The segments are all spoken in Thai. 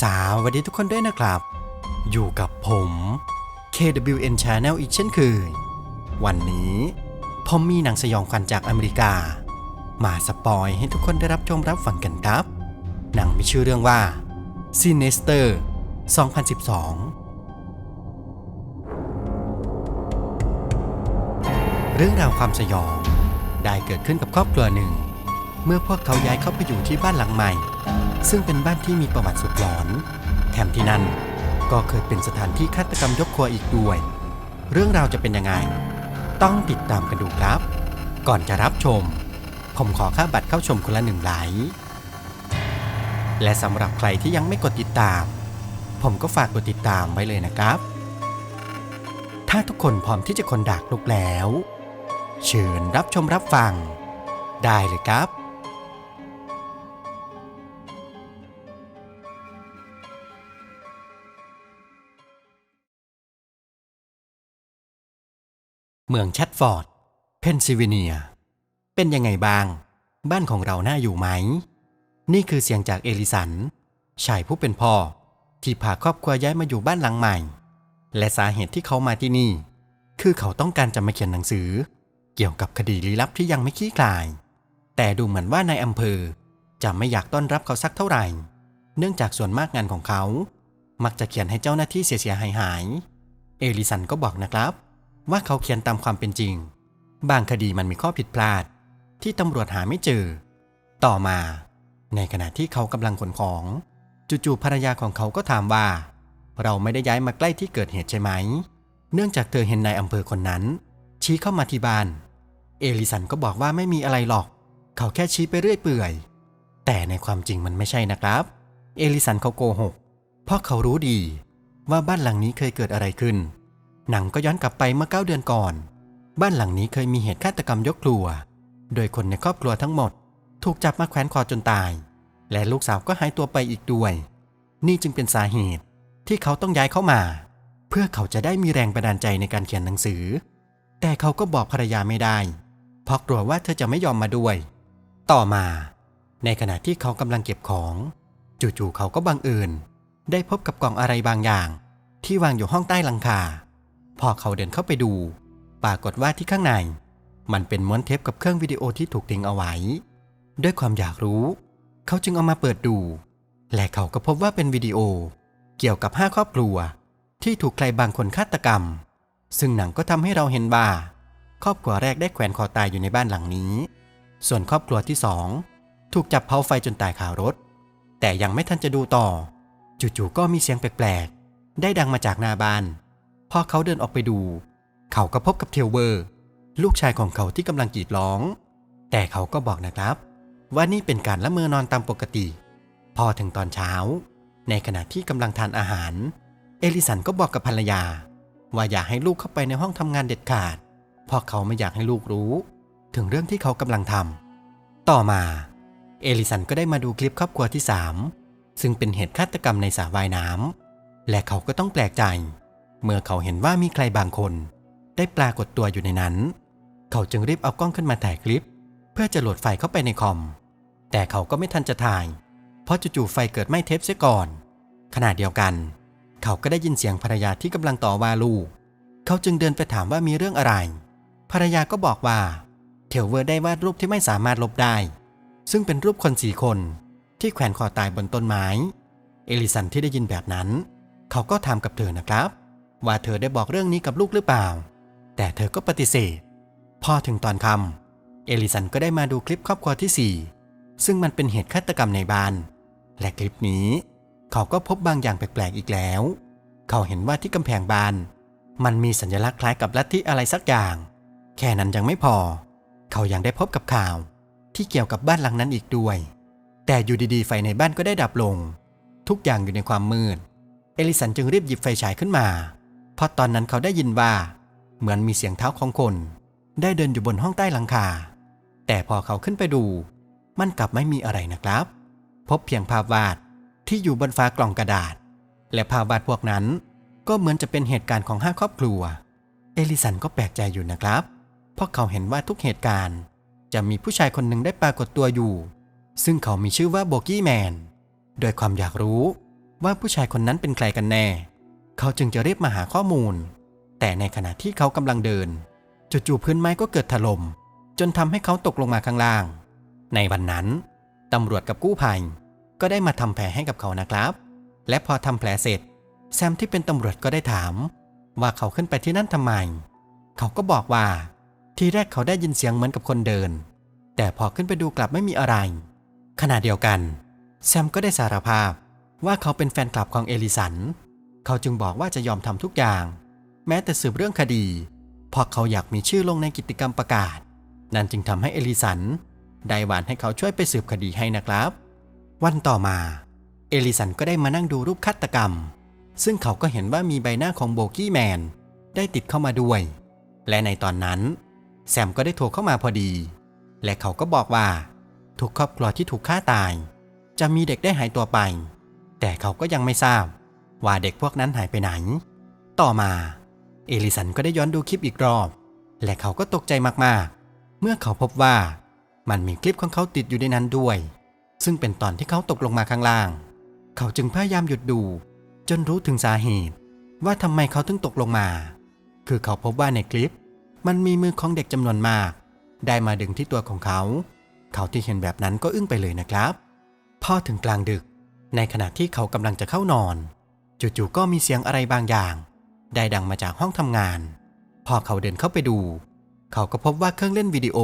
สวัสดีทุกคนด้วยนะครับ อยู่กับผม KWN Channel อีกเช่นเคย วันนี้ผมมีหนังสยองขวัญจากอเมริกา มาสปอยให้ทุกคนได้รับชมรับฟังกันครับ หนังมีชื่อเรื่องว่า Sinister 2012 เรื่องราวความสยองได้เกิดขึ้นกับครอบครัวหนึ่ง เมื่อพวกเขาย้ายเข้าไปอยู่ที่บ้านหลังใหม่ ซึ่งเป็นบ้านที่มีประวัติสุดหลอน แถมที่นั่นก็เคยเป็นสถานที่ฆาตกรรมยกครัวอีกด้วย เรื่องราวจะเป็นยังไง ต้องติดตามกันดูครับ ก่อนจะรับชม ผมขอค่าบัตรเข้าชมคนละหนึ่งไลค์และสำหรับใครที่ยังไม่กดติดตาม ผมก็ฝากกดติดตามไว้เลยนะครับ ถ้าทุกคนพร้อมที่จะคนดักลุกแล้ว เชิญรับชมรับฟัง ได้เลยครับ เมืองแชตฟอร์ด เพนซิลเวเนีย เป็นยังไงบ้าง บ้านของเราน่าอยู่ไหม นี่คือเสียงจากเอลิสัน ชายผู้เป็นพ่อ ที่พาครอบครัวย้ายมาอยู่บ้านหลังใหม่ และสาเหตุที่เขามาที่นี่ คือเขาต้องการจะมาเขียนหนังสือ เกี่ยวกับคดีลี้ลับที่ยังไม่คลี่คลาย แต่ดูเหมือนว่านายอำเภอ จะไม่อยากต้อนรับเขาสักเท่าไหร่ เนื่องจากส่วนมากงานของเขา มักจะเขียนให้เจ้าหน้าที่เสียหายหาย เอลิสันก็บอกนะครับ ว่าเขาเขียนตามความเป็นจริง บางคดีมันมีข้อผิดพลาด ที่ตำรวจหาไม่เจอ ต่อมา ในขณะที่เขากำลังขนของ จู่ๆภรรยาของเขาก็ถามว่า เราไม่ได้ย้ายมาใกล้ที่เกิดเหตุใช่ไหม เนื่องจากเธอเห็นนายอำเภอคนนั้น ชี้เข้ามาที่บ้าน เอลิสันก็บอกว่าไม่มีอะไรหรอก เขาแค่ชี้ไปเรื่อยเปื่อย แต่ในความจริงมันไม่ใช่นะครับ เอลิสันเขาโกหก เพราะเขารู้ดีว่าบ้านหลังนี้เคยเกิดอะไรขึ้น หนังก็ย้อนกลับไปเมื่อเก้าเดือนก่อน บ้านหลังนี้เคยมีเหตุฆาตกรรมยกครัว โดยคนในครอบครัวทั้งหมด ถูกจับมาแขวนคอจนตาย และลูกสาวก็หายตัวไปอีกด้วย นี่จึงเป็นสาเหตุที่เขาต้องย้ายเข้ามา เพื่อเขาจะได้มีแรงบันดาลใจในการเขียนหนังสือ แต่เขาก็บอกภรรยาไม่ได้ เพราะกลัวว่าเธอจะไม่ยอมมาด้วย ต่อมา ในขณะที่เขากำลังเก็บของ จู่ๆเขาก็บังเอิญได้พบกับกล่องอะไรบางอย่าง ที่วางอยู่ห้องใต้หลังคา พอเขาเดินเข้าไปดู ปรากฏว่าที่ข้างใน มันเป็นม้วนเทปกับเครื่องวิดีโอที่ถูกทิ้งเอาไว้ ด้วยความอยากรู้ เขาจึงเอามาเปิดดู และเขาก็พบว่าเป็นวิดีโอ เกี่ยวกับห้าครอบครัว ที่ถูกใครบางคนฆาตกรรม ซึ่งหนังก็ทำให้เราเห็นว่า ครอบครัวแรกได้แขวนคอตายอยู่ในบ้านหลังนี้ ส่วนครอบครัวที่สองถูกจับเผาไฟจนตายคารถ แต่ยังไม่ทันจะดูต่อ จู่ๆก็มีเสียงแปลกๆ ได้ดังมาจากหน้าบ้าน อเขาเดินออกไปดู เขาก็พบกับเทลเวอร์ ลูกชายของเขาที่กำลังกรีดร้อง แต่เขาก็บอกนะครับ ว่านี่เป็นการละเมอนอนตามปกติ พอถึงตอนเช้า ในขณะที่กำลังทานอาหาร เอลิสันก็บอกกับภรรยา ว่าอย่าให้ลูกเข้าไปในห้องทำงานเด็ดขาดเพราะเขาไม่อยากให้ลูกรู้ ถึงเรื่องที่เขากำลังทำต่อมาเอลิสันก็ได้มาดูคลิปครอบครัวที่ 3 ซึ่งเป็นเหตุฆาตกรรมในสระว่ายน้ำและเขาก็ต้องแปลกใจ เมื่อเขาเห็นว่ามีใครบางคน ได้ปรากฏตัวอยู่ในนั้น เขาจึงรีบเอากล้องขึ้นมาถ่ายคลิป เพื่อจะโหลดไฟเข้าไปในคอม แต่เขาก็ไม่ทันจะถ่าย เพราะจู่ๆไฟเกิดไหม้เทปเสียก่อน ขณะเดียวกัน เขาก็ได้ยินเสียงภรรยาที่กำลังต่อว่าลูก เขาจึงเดินไปถามว่ามีเรื่องอะไร ภรรยาก็บอกว่าเทลเวอร์ได้วาดรูปที่ไม่สามารถลบได้ ซึ่งเป็นรูปคนสี่คนที่แขวนคอตายบนต้นไม้ เอลิสันที่ได้ยินแบบนั้น เขาก็ถามกับเธอนะครับ ว่าเธอได้บอกเรื่องนี้กับลูกหรือเปล่า แต่เธอก็ปฏิเสธ พอถึงตอนคำเอลิสันก็ได้มาดูคลิปครอบครัวที่ 4 ซึ่งมันเป็นเหตุฆาตกรรมในบ้าน และคลิปนี้ เขาก็พบบางอย่างแปลกๆอีกแล้ว เขาเห็นว่าที่กำแพงบ้าน มันมีสัญลักษณ์คล้ายกับลัทธิอะไรสักอย่าง แค่นั้นยังไม่พอ เขายังได้พบกับข่าว ที่เกี่ยวกับบ้านหลังนั้นอีกด้วย แต่อยู่ดีๆไฟในบ้านก็ได้ดับลง ทุกอย่างอยู่ในความมืด เอลิสันจึงรีบหยิบไฟฉายขึ้นมา เพราะตอนนั้นเขาได้ยินว่า เหมือนมีเสียงเท้าของคน ได้เดินอยู่บนห้องใต้หลังคา แต่พอเขาขึ้นไปดู มันกลับไม่มีอะไรนะครับ พบเพียงภาพวาดที่อยู่บนฟ้ากล่องกระดาษ และภาพวาดพวกนั้น ก็เหมือนจะเป็นเหตุการณ์ของห้าครอบครัว เอลิสันก็แปลกใจอยู่นะครับ เพราะเขาเห็นว่าทุกเหตุการณ์ จะมีผู้ชายคนหนึ่งได้ปรากฏตัวอยู่ ซึ่งเขามีชื่อว่าโบกี้แมนโดยความอยากรู้ว่าผู้ชายคนนั้นเป็นใครกันแน่ เขาจึงจะรีบมาหาข้อมูล แต่ในขณะที่เขากำลังเดินจู่ๆพื้นไม้ก็เกิดถล่มจนทำให้เขาตกลงมาข้างล่าง ในวันนั้นตำรวจกับกู้ภัยก็ได้มาทำแผลให้กับเขานะครับ และพอทำแผลเสร็จ แซมที่เป็นตำรวจก็ได้ถาม ว่าเขาขึ้นไปที่นั่นทำไม เขาก็บอกว่า ทีแรกเขาได้ยินเสียงเหมือนกับคนเดิน แต่พอขึ้นไปดูกลับไม่มีอะไร ขณะเดียวกัน แซมก็ได้สารภาพว่าเขาเป็นแฟนคลับของเอลิสัน เขาจึงบอกว่าจะยอมทำทุกอย่าง แม้แต่สืบเรื่องคดีเพราะเขาอยากมีชื่อลงในกิจกรรมประกาศ นั่นจึงทำให้เอลิสัน ได้หวานให้เขาช่วยไปสืบคดีให้นะครับ วันต่อมา เอลิสันก็ได้มานั่งดูรูปฆาตกรรม ซึ่งเขาก็เห็นว่ามีใบหน้าของโบกี้แมนได้ติดเข้ามาด้วย และในตอนนั้น แซมก็ได้โทรเข้ามาพอดี และเขาก็บอกว่า ทุกครอบครัวที่ถูกฆ่าตาย จะมีเด็กได้หายตัวไป แต่เขาก็ยังไม่ทราบ ว่าเด็กพวกนั้นหายไปไหน ต่อมา เอลิสันก็ได้ย้อนดูคลิปอีกรอบ และเขาก็ตกใจมากๆ เมื่อเขาพบว่ามันมีคลิปของเขาติดอยู่ในนั้นด้วย ซึ่งเป็นตอนที่เขาตกลงมาข้างล่าง เขาจึงพยายามหยุดดู จนรู้ถึงสาเหตุ ว่าทำไมเขาถึงตกลงมา คือเขาพบว่าในคลิป มันมีมือของเด็กจำนวนมาก ได้มาดึงที่ตัวของเขา เขาที่เห็นแบบนั้นก็อึ้งไปเลยนะครับ พอถึงกลางดึก ในขณะที่เขากำลังจะเข้านอน จู่ๆก็มีเสียงอะไรบางอย่าง ได้ดังมาจากห้องทำงาน พอเขาเดินเข้าไปดู เขาก็พบว่าเครื่องเล่นวิดีโอ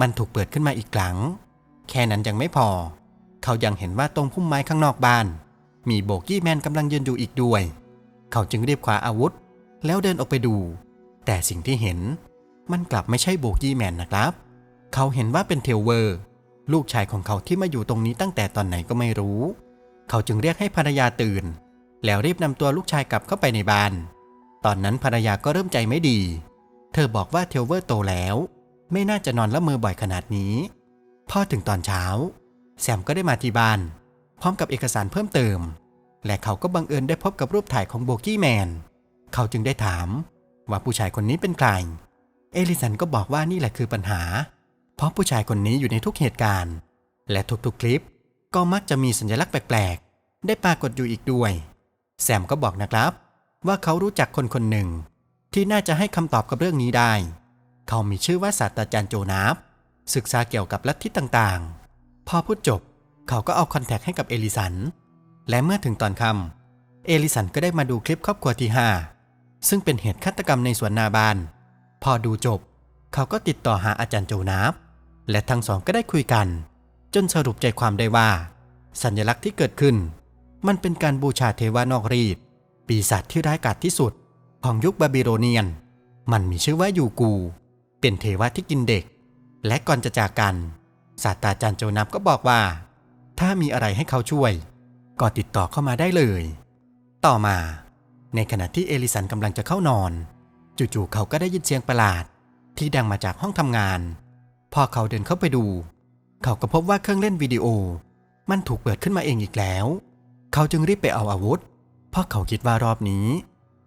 มันถูกเปิดขึ้นมาอีกครั้ง แค่นั้นยังไม่พอ เขายังเห็นว่าตรงพุ่มไม้ข้างนอกบ้าน มีโบกี้แมนกำลังยืนอยู่อีกด้วย เขาจึงรีบคว้าอาวุธ แล้วเดินออกไปดู แต่สิ่งที่เห็น มันกลับไม่ใช่โบกี้แมนนะครับ เขาเห็นว่าเป็นเทลเวอร์ ลูกชายของเขาที่มาอยู่ตรงนี้ตั้งแต่ตอนไหนก็ไม่รู้ เขาจึงเรียกให้ภรรยาตื่น แล้วรีบนำตัวลูกชายกลับเข้าไปในบ้าน ตอนนั้นภรรยาก็เริ่มใจไม่ดี เธอบอกว่าเทลเวอร์โตแล้ว ไม่น่าจะนอนละเมอบ่อยขนาดนี้พอถึงตอนเช้า แซมก็ได้มาที่บ้าน พร้อมกับเอกสารเพิ่มเติม และเขาก็บังเอิญได้พบกับรูปถ่ายของโบกี้แมน เขาจึงได้ถาม ว่าผู้ชายคนนี้เป็นใคร เอลิสันก็บอกว่านี่แหละคือปัญหา เพราะผู้ชายคนนี้อยู่ในทุกเหตุการณ์ และทุกๆคลิปก็มักจะมีสัญลักษณ์แปลกๆ ได้ปรากฏอยู่อีกด้วย แซมก็บอกนะครับ ว่าเขารู้จักคนคนหนึ่ง ที่น่าจะให้คำตอบกับเรื่องนี้ได้ เขามีชื่อว่าศาสตราจารย์โจนาฟศึกษาเกี่ยวกับลัทธิต่างๆ พอพูดจบ เขาก็เอาคอนแทคให้กับเอลิสัน และเมื่อถึงตอนค่ำเอลิสันก็ได้มาดูคลิปครอบครัวที่ 5 ซึ่งเป็นเหตุฆาตกรรมในสวนนาบาน พอดูจบ เขาก็ติดต่อหาอาจารย์โจนาฟและทั้งสองก็ได้คุยกัน จนสรุปใจความได้ว่า สัญลักษณ์ที่เกิดขึ้น มันเป็นการบูชาเทวานอกรีดปีศาจที่ร้ายกาจที่สุด ของยุคบาบิโลเนียน มันมีชื่อว่ายูกู เป็นเทวะที่กินเด็ก และก่อนจะจากกัน ศาสตราจารย์โจนับก็บอกว่า ถ้ามีอะไรให้เขาช่วย ก็ติดต่อเข้ามาได้เลย ต่อมา ในขณะที่เอลิสันกำลังจะเข้านอน จู่ๆเขาก็ได้ยินเสียงประหลาด ที่ดังมาจากห้องทำงาน พอเขาเดินเข้าไปดู เขาก็พบว่าเครื่องเล่นวิดีโอ มันถูกเปิดขึ้นมาเองอีกแล้ว เขาจึงรีบไปเอาอาวุธ เพราะเขาคิดว่ารอบนี้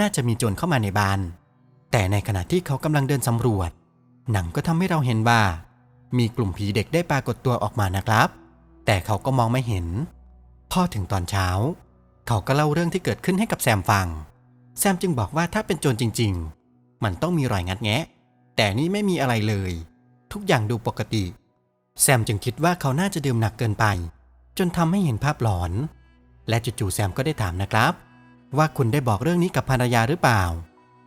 น่าจะมีโจรเข้ามาในบ้าน แต่ในขณะที่เขากำลังเดินสำรวจ หนังก็ทำให้เราเห็นว่า มีกลุ่มผีเด็กได้ปรากฏตัวออกมานะครับ แต่เขาก็มองไม่เห็น พอถึงตอนเช้า เขาก็เล่าเรื่องที่เกิดขึ้นให้กับแซมฟัง แซมจึงบอกว่าถ้าเป็นโจรจริง ๆ มันต้องมีรอยงัดแงะ แต่นี่ไม่มีอะไรเลย ทุกอย่างดูปกติ แซมจึงคิดว่าเขาน่าจะดื่มหนักเกินไป จนทำให้เห็นภาพหลอน และจู่ๆแซมก็ได้ถามนะครับ ว่าคุณได้บอกเรื่องนี้กับภรรยาหรือเปล่า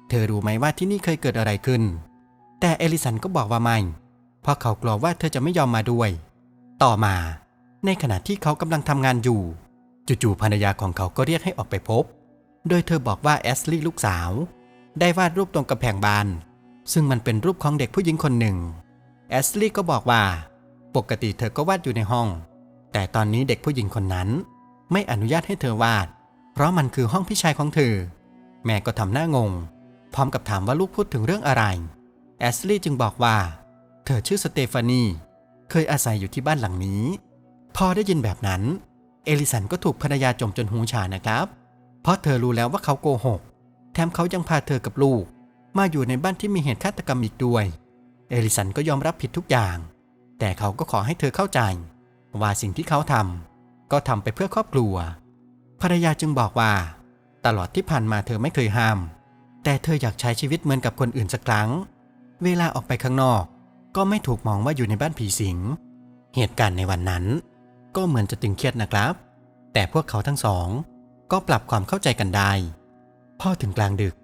เธอรู้ไหมว่าที่นี่เคยเกิดอะไรขึ้น แต่เอลิสันก็บอกว่าไม่เพราะเขากลัวว่าเธอจะไม่ยอมมาด้วย ต่อมา ในขณะที่เขากำลังทำงานอยู่ จู่ๆภรรยาของเขาก็เรียกให้ออกไปพบ โดยเธอบอกว่าแอสลี่ลูกสาว ได้วาดรูปตรงกำแพงบาน ซึ่งมันเป็นรูปของเด็กผู้หญิงคนหนึ่งแอสลี่ก็บอกว่า ปกติเธอก็วาดอยู่ในห้อง แต่ตอนนี้เด็กผู้หญิงคนนั้น ไม่อนุญาตให้เธอวาด เพราะมันคือห้องพี่ชายของเธอ แม่ก็ทำหน้างง พร้อมกับถามว่าลูกพูดถึงเรื่องอะไร แอสลี่จึงบอกว่า เธอชื่อสเตฟานี เคยอาศัยอยู่ที่บ้านหลังนี้ พอได้ยินแบบนั้น เอลิสันก็ถูกภรรยาจมจนหูชานะครับ เพราะเธอรู้แล้วว่าเขาโกหก แถมเขายังพาเธอกับลูก มาอยู่ในบ้านที่มีเหตุฆาตกรรมอีกด้วย เอลิสันก็ยอมรับผิดทุกอย่าง แต่เขาก็ขอให้เธอเข้าใจ ว่าสิ่งที่เขาทำ ก็ทำไปเพื่อครอบครัว ภรรยาจึงบอกว่า ตลอดที่ผ่านมาเธอไม่เคยห้าม แต่เธออยากใช้ชีวิตเหมือนกับคนอื่นสักครั้ง เวลาออกไปข้างนอก ก็ไม่ถูกมองว่าอยู่ในบ้านผีสิง เหตุการณ์ในวันนั้น ก็เหมือนจะตึงเครียดนะครับ แต่พวกเขาทั้งสอง ก็ปรับความเข้าใจกันได้พอถึงกลางดึก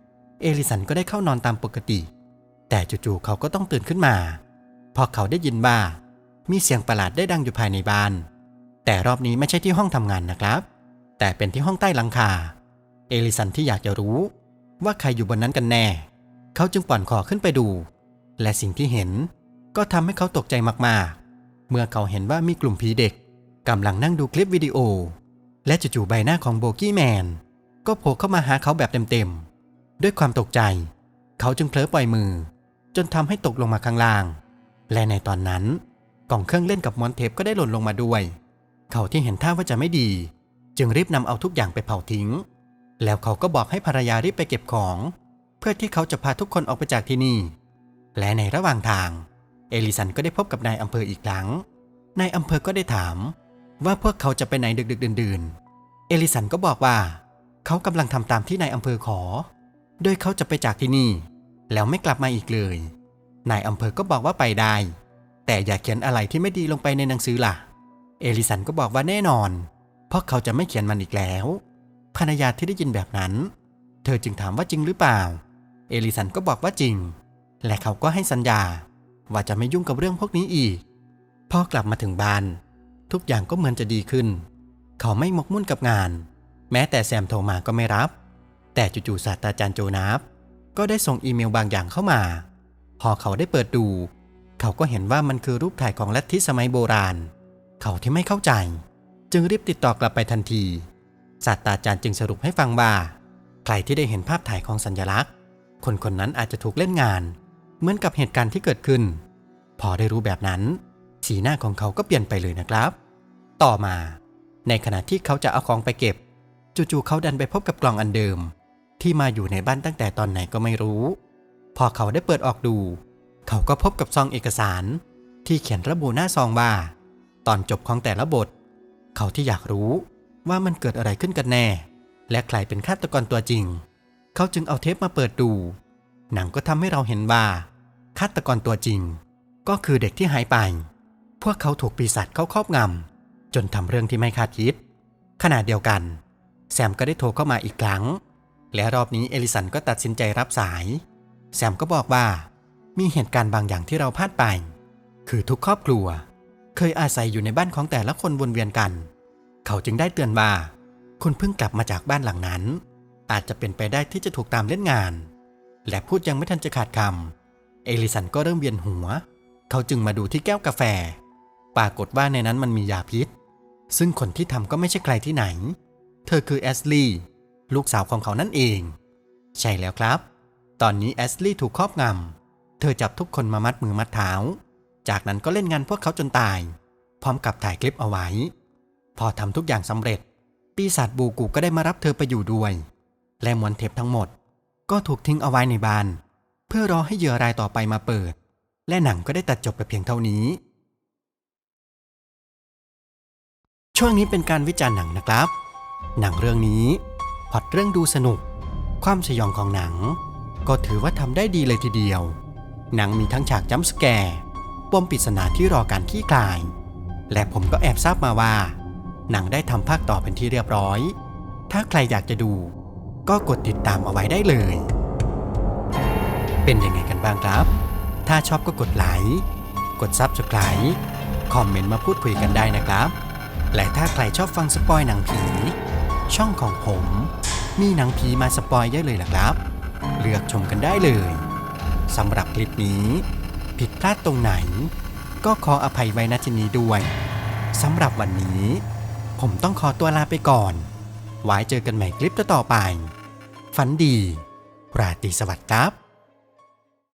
เอลิสันก็ได้เข้านอนตามปกติ แต่จู่ๆเขาก็ต้องตื่นขึ้นมา พอเขาได้ยินว่ามีเสียงประหลาดได้ดังอยู่ภายในบ้าน แต่รอบนี้ไม่ใช่ที่ห้องทำงานนะครับ แต่เป็นที่ห้องใต้หลังคา เอลิสันที่อยากจะรู้ ว่าใครอยู่บนนั้นกันแน่ เขาจึงป่อนคอขึ้นไปดู และสิ่งที่เห็นก็ทำให้เขาตกใจมากๆ เมื่อเขาเห็นว่ามีกลุ่มผีเด็กกำลังนั่งดูคลิปวิดีโอ และจู่ๆใบหน้าของโบกี้แมนก็โผล่เข้ามาหาเขาแบบเต็มๆ ด้วยความตกใจ เขาจึงเผลอปล่อยมือ จนทำให้ตกลงมาข้างล่าง และในตอนนั้นกล่องเครื่องเล่นกับมอนเทปก็ได้หล่นลงมาด้วย เขาที่เห็นท่าว่าจะไม่ดี จึงรีบนำเอาทุกอย่างไปเผาทิ้ง แล้วเขาก็บอกให้ภรรยารีบไปเก็บของ เพื่อที่เขาจะพาทุกคนออกไปจากที่นี่ และในระหว่างทาง เอลิสันก็ได้พบกับนายอำเภออีกครั้งนายอำเภอก็ได้ถาม ว่าพวกเขาจะไปไหนดึกๆดื่นๆ เอลิสันก็บอกว่า เขากำลังทำตามที่นายอำเภอขอ โดยเขาจะไปจากที่นี่ แล้วไม่กลับมาอีกเลย นายอำเภอก็บอกว่าไปได้ แต่อย่าเขียนอะไรที่ไม่ดีลงไปในหนังสือล่ะ เอลิสันก็บอกว่าแน่นอน เพราะเขาจะไม่เขียนมันอีกแล้ว ภรรยาที่ได้ยินแบบนั้น เธอจึงถามว่าจริงหรือเปล่า เอลิสันก็บอกว่าจริง และเขาก็ให้สัญญา ว่าจะไม่ยุ่งกับเรื่องพวกนี้อีก พอกลับมาถึงบ้าน ทุกอย่างก็เหมือนจะดีขึ้น เขาไม่หมกมุ่นกับงาน แม้แต่แซมโทรมาก็ไม่รับ แต่จู่ๆศาสตราจารย์โจนาฟก็ได้ส่งอีเมลบางอย่างเข้ามา พอเขาได้เปิดดู เขาก็เห็นว่ามันคือรูปถ่ายของลัทธิสมัยโบราณ เขาที่ไม่เข้าใจ จึงรีบติดต่อกลับไปทันที ศาสตราจารย์จึงสรุปให้ฟังว่า ใครที่ได้เห็นภาพถ่ายของสัญลักษณ์ คนคนนั้นอาจจะถูกเล่นงาน เหมือนกับเหตุการณ์ที่เกิดขึ้น พอได้รู้แบบนั้น สีหน้าของเขาก็เปลี่ยนไปเลยนะครับ ต่อมา ในขณะที่เขาจะเอาของไปเก็บ จู่ๆเขาดันไปพบกับกล่องอันเดิม ที่มาอยู่ในบ้านตั้งแต่ตอนไหนก็ไม่รู้ พอเขาได้เปิดออกดู เขาก็พบกับซองเอกสารที่เขียนระบุหน้าซองว่า ตอนจบของแต่ละบท เขาที่อยากรู้ว่ามันเกิดอะไรขึ้นกันแน่ และใครเป็นฆาตกรตัวจริง เขาจึงเอาเทปมาเปิดดู หนังก็ทำให้เราเห็นว่าฆาตกรตัวจริง ก็คือเด็กที่หายไป พวกเขาถูกปีศาจเข้าครอบงำจนทำเรื่องที่ไม่คาดคิด ขณะเดียวกัน แซมก็ได้โทรเข้ามาอีกครั้ง และรอบนี้เอลิสันก็ตัดสินใจรับสาย แซมก็บอกว่ามีเหตุการณ์บางอย่างที่เราพลาดไป คือทุกครอบครัว เคยอาศัยอยู่ในบ้านของแต่ละคนวนเวียนกัน เขาจึงได้เตือนว่า คุณเพิ่งกลับมาจากบ้านหลังนั้น อาจจะเป็นไปได้ที่จะถูกตามเล่นงาน และพูดยังไม่ทันจะขาดคำเอลิสันก็เริ่มเวียนหัว เขาจึงมาดูที่แก้วกาแฟ ปรากฏว่าในนั้นมันมียาพิษ ซึ่งคนที่ทำก็ไม่ใช่ใครที่ไหน เธอคือแอสลีย์ลูกสาวของเขานั่นเอง ใช่แล้วครับ ตอนนี้แอสลีย์ถูกครอบงำเธอจับทุกคนมามัดมือมัดเท้า จากนั้นก็เล่นงานพวกเขาจนตาย พร้อมกับถ่ายคลิปเอาไว้ พอทำทุกอย่างสำเร็จ ปีศาจบูกูก็ได้มารับเธอไปอยู่ด้วย และมวนเทปทั้งหมด ก็ถูกทิ้งเอาไว้ในบ้าน เพื่อรอให้เหยื่อรายต่อไปมาเปิด และหนังก็ได้ตัดจบไปเพียงเท่านี้ ช่วงนี้เป็นการวิจารณ์หนังนะครับ หนังเรื่องนี้พอตเรื่องดูสนุก ความสยองของหนัง ก็ถือว่าทำได้ดีเลยทีเดียว หนังมีทั้งฉากจัมป์สแกร์ ปมปริศนาที่รอการขี้คลาย และผมก็แอบทราบมาว่า หนังได้ทำภาคต่อเป็นที่เรียบร้อย ถ้าใครอยากจะดู ก็กดติดตามเอาไว้ได้เลย เป็นยังไงกันบ้างครับ ถ้าชอบก็กดไลค์กด Subscribe คอมเมนต์มาพูดคุยกันได้นะครับ และถ้าใครชอบฟังสปอยหนังผี ช่องของผม มีหนังผีมาสปอยเยอะเลยล่ะครับ เลือกชมกันได้เลยสำหรับคลิปนี้ ผิดพลาดตรงไหน ก็ขออภัยไว้ณที่นี้ด้วยสำหรับวันนี้ ผมต้องขอตัวลาไปก่อน ไว้เจอกันใหม่คลิปต่อๆไป ฝันดี ราตรีสวัสดิ์ครับ